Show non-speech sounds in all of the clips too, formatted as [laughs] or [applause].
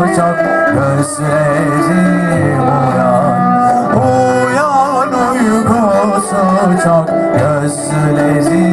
olacak Gözlerim uyan. Uyan uyku sıcak Gözlerim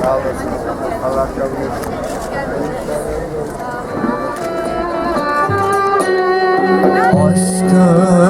Sağ olasın. Allah kabul etsin. Aşkın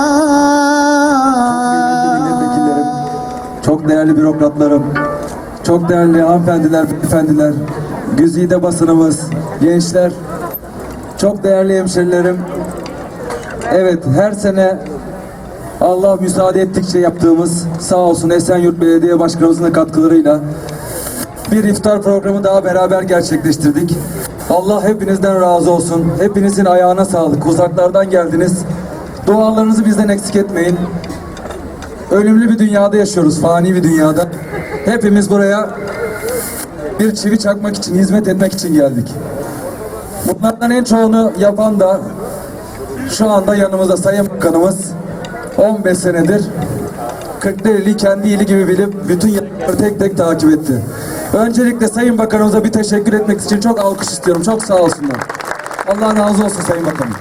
değerli bürokratlarım, çok değerli hanımefendiler, beyefendiler, güzide basınımız, gençler, çok değerli hemşerilerim. Evet, her sene Allah müsaade ettikçe yaptığımız sağ olsun Esenyurt Belediye Başkanımızın da katkılarıyla bir iftar programı daha beraber gerçekleştirdik. Allah hepinizden razı olsun. Hepinizin ayağına sağlık. Uzaklardan geldiniz. Dualarınızı bizden eksik etmeyin. Ölümlü bir dünyada yaşıyoruz, fani bir dünyada. Hepimiz buraya bir çivi çakmak için, hizmet etmek için geldik. Bunlardan en çoğunu yapan da şu anda yanımızda Sayın Bakanımız 15 senedir Kırklareli kendi ili gibi bilip bütün yapıları tek tek takip etti. Öncelikle Sayın Bakanımıza bir teşekkür etmek için çok alkış istiyorum. Çok sağ olsunlar. Allah razı olsun Sayın Bakanım.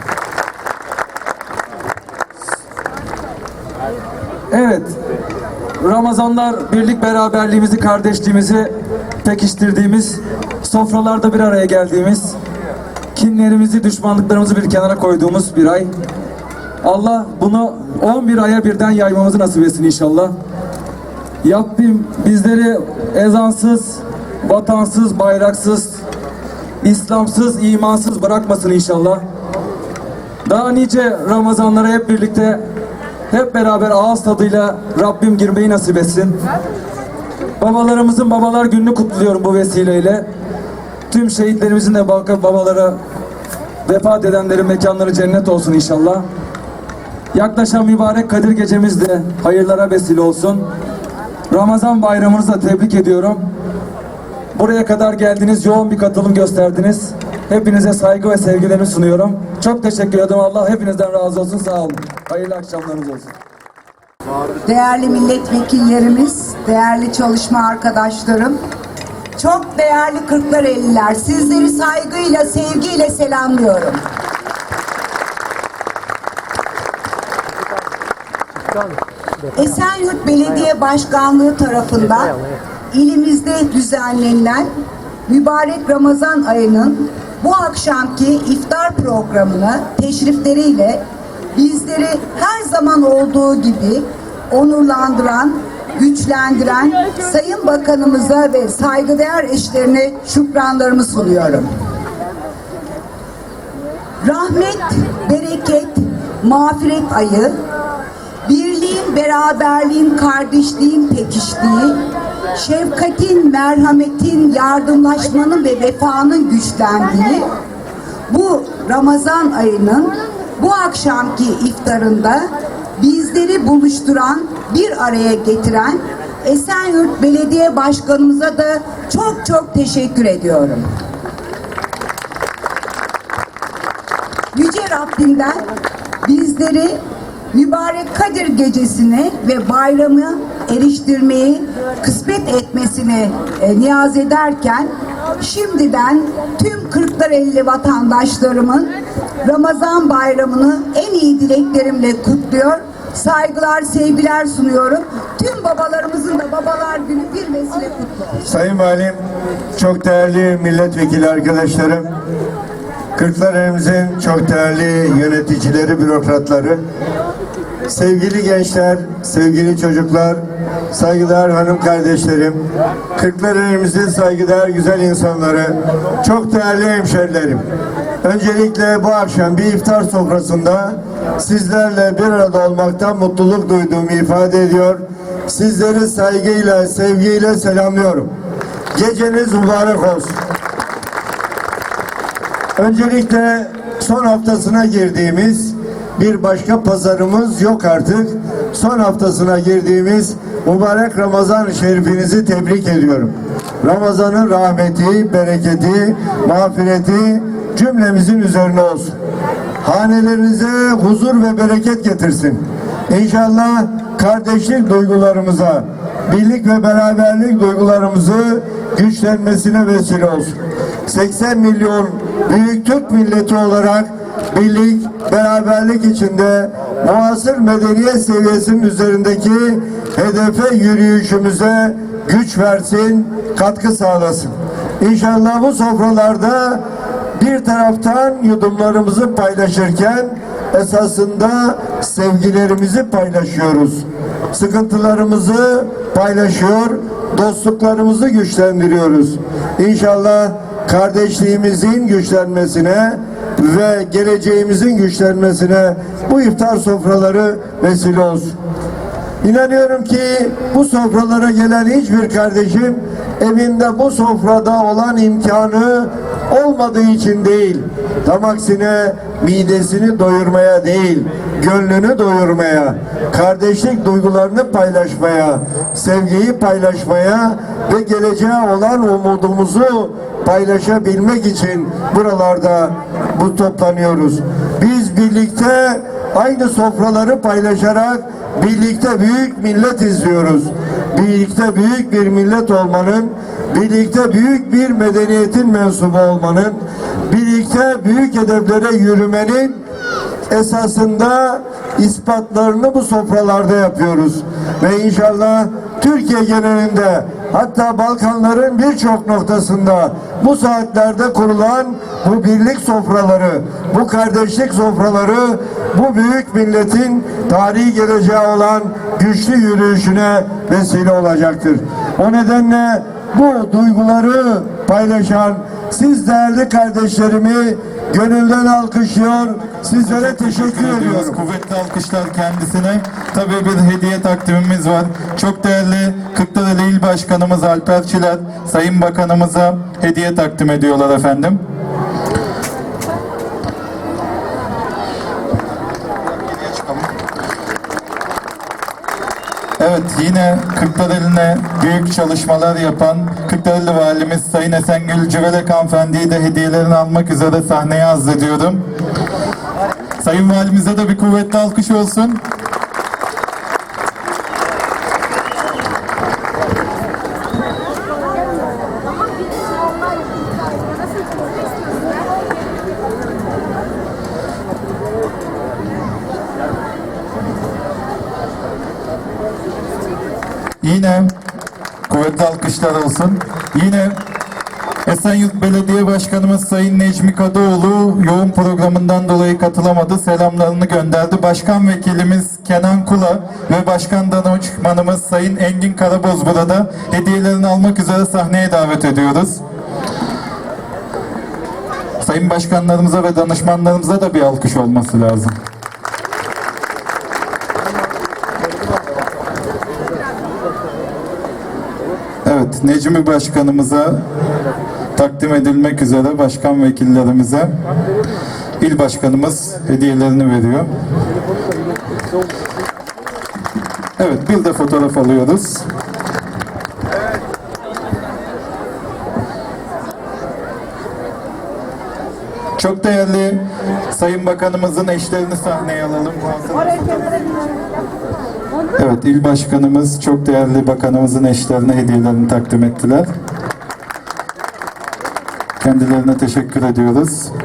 Evet. Ramazanlar birlik beraberliğimizi, kardeşliğimizi pekiştirdiğimiz, sofralarda bir araya geldiğimiz, kinlerimizi, düşmanlıklarımızı bir kenara koyduğumuz bir ay. Allah bunu 11 aya birden yaymamızı nasip etsin inşallah. Rabbim bizleri ezansız, vatansız, bayraksız, İslamsız, imansız bırakmasın inşallah. Daha nice Ramazanlara hep birlikte hep beraber ağız tadıyla Rabbim girmeyi nasip etsin. Babalarımızın babalar gününü kutluyorum bu vesileyle. Tüm şehitlerimizin de baba- babaları vefat edenlerin mekanları cennet olsun inşallah. Yaklaşan mübarek Kadir gecemiz de hayırlara vesile olsun. Ramazan bayramınızı da tebrik ediyorum. Buraya kadar geldiniz, yoğun bir katılım gösterdiniz. Hepinize saygı ve sevgilerimi sunuyorum. Çok teşekkür ederim. Allah hepinizden razı olsun. Sağ olun. Hayırlı akşamlarınız olsun. değerli milletvekillerimiz, değerli çalışma arkadaşlarım, çok değerli Kırklareliler, sizleri saygıyla, sevgiyle selamlıyorum. Esenyurt Belediye Başkanlığı tarafından ilimizde düzenlenilen mübarek Ramazan ayının bu akşamki iftar programını teşrifleriyle bizleri her zaman olduğu gibi onurlandıran, güçlendiren Sayın Bakanımıza ve saygıdeğer eşlerine şükranlarımı sunuyorum. Rahmet, bereket, mağfiret ayı, birliğin, beraberliğin, kardeşliğin pekiştiği, şefkatin, merhametin, yardımlaşmanın ve vefanın güçlendiği bu Ramazan ayının bu akşamki iftarında bizleri buluşturan, bir araya getiren Esenyurt Belediye Başkanımıza da çok çok teşekkür ediyorum. Yüce Rabbimden bizleri mübarek Kadir gecesine ve bayramı eriştirmeyi kısmet etmesini e, niyaz ederken Şimdiden tüm Kırklareli vatandaşlarımın Ramazan bayramını en iyi dileklerimle kutluyor. Saygılar, sevgiler sunuyorum. Tüm babalarımızın da babalar günü bir vesile kutlu. Sayın Valim, çok değerli milletvekili arkadaşlarım, Kırklareli'mizin çok değerli yöneticileri, bürokratları, sevgili gençler, sevgili çocuklar, saygıdeğer hanım kardeşlerim, Kırklareli'mizin saygıdeğer güzel insanları, çok değerli hemşerilerim. Öncelikle bu akşam bir iftar sofrasında sizlerle bir arada olmaktan mutluluk duyduğumu ifade ediyor. Sizleri saygıyla, sevgiyle selamlıyorum. Geceniz mübarek olsun. Öncelikle son haftasına girdiğimiz bir başka pazarımız yok artık. Son haftasına girdiğimiz mübarek Ramazan şerifinizi tebrik ediyorum. Ramazanın rahmeti, bereketi, mağfireti cümlemizin üzerine olsun. Hanelerinize huzur ve bereket getirsin. İnşallah kardeşlik duygularımıza, birlik ve beraberlik duygularımızı güçlenmesine vesile olsun. 80 milyon büyük Türk milleti olarak birlik, beraberlik içinde muasır medeniyet seviyesinin üzerindeki hedefe yürüyüşümüze güç versin, katkı sağlasın. İnşallah bu sofralarda bir taraftan yudumlarımızı paylaşırken esasında sevgilerimizi paylaşıyoruz. Sıkıntılarımızı paylaşıyor, dostluklarımızı güçlendiriyoruz. İnşallah kardeşliğimizin güçlenmesine ve geleceğimizin güçlenmesine bu iftar sofraları vesile olsun. İnanıyorum ki bu sofralara gelen hiçbir kardeşim evinde bu sofrada olan imkanı olmadığı için değil. Tam aksine midesini doyurmaya değil, gönlünü doyurmaya, kardeşlik duygularını paylaşmaya, sevgiyi paylaşmaya ve geleceğe olan umudumuzu paylaşabilmek için buralarda bu toplanıyoruz. Biz birlikte aynı sofraları paylaşarak birlikte büyük millet izliyoruz. Birlikte büyük bir millet olmanın, birlikte büyük bir medeniyetin mensubu olmanın, birlikte büyük hedeflere yürümenin esasında ispatlarını bu sofralarda yapıyoruz. Ve inşallah Türkiye genelinde hatta Balkanların birçok noktasında bu saatlerde kurulan bu birlik sofraları, bu kardeşlik sofraları bu büyük milletin tarihi geleceği olan güçlü yürüyüşüne vesile olacaktır. O nedenle bu duyguları paylaşan siz değerli kardeşlerimi gönülden alkışlıyor. Sizlere teşekkür ediyorum. Kuvvetli alkışlar kendisine. Tabii bir hediye takdimimiz var. Çok değerli Kırklareli İl Başkanımız Alper Çiler, Sayın Bakanımıza hediye takdim ediyorlar efendim. Evet yine Kırklareli'ne büyük çalışmalar yapan Kırklareli Valimiz Sayın Esengül Cüvelek Hanımefendi'yi de hediyelerini almak üzere sahneye arz ediyorum. Sayın Valimize de bir kuvvetli alkış olsun. Yine kuvvetli alkışlar olsun. Yine Esenyurt Belediye Başkanımız Sayın Necmi Kadıoğlu yoğun programından dolayı katılamadı. Selamlarını gönderdi. Başkan Vekilimiz Kenan Kula ve Başkan Danışmanımız Sayın Engin Karaboz burada. Hediyelerini almak üzere sahneye davet ediyoruz. Sayın başkanlarımıza ve danışmanlarımıza da bir alkış olması lazım. Necmi Başkanımıza takdim edilmek üzere başkan vekillerimize il başkanımız hediyelerini veriyor. Evet, bir de fotoğraf alıyoruz. Çok değerli Sayın Bakanımızın eşlerini sahneye alalım. Evet, il başkanımız çok değerli bakanımızın eşlerine hediyelerini takdim ettiler. Kendilerine teşekkür ediyoruz. [laughs]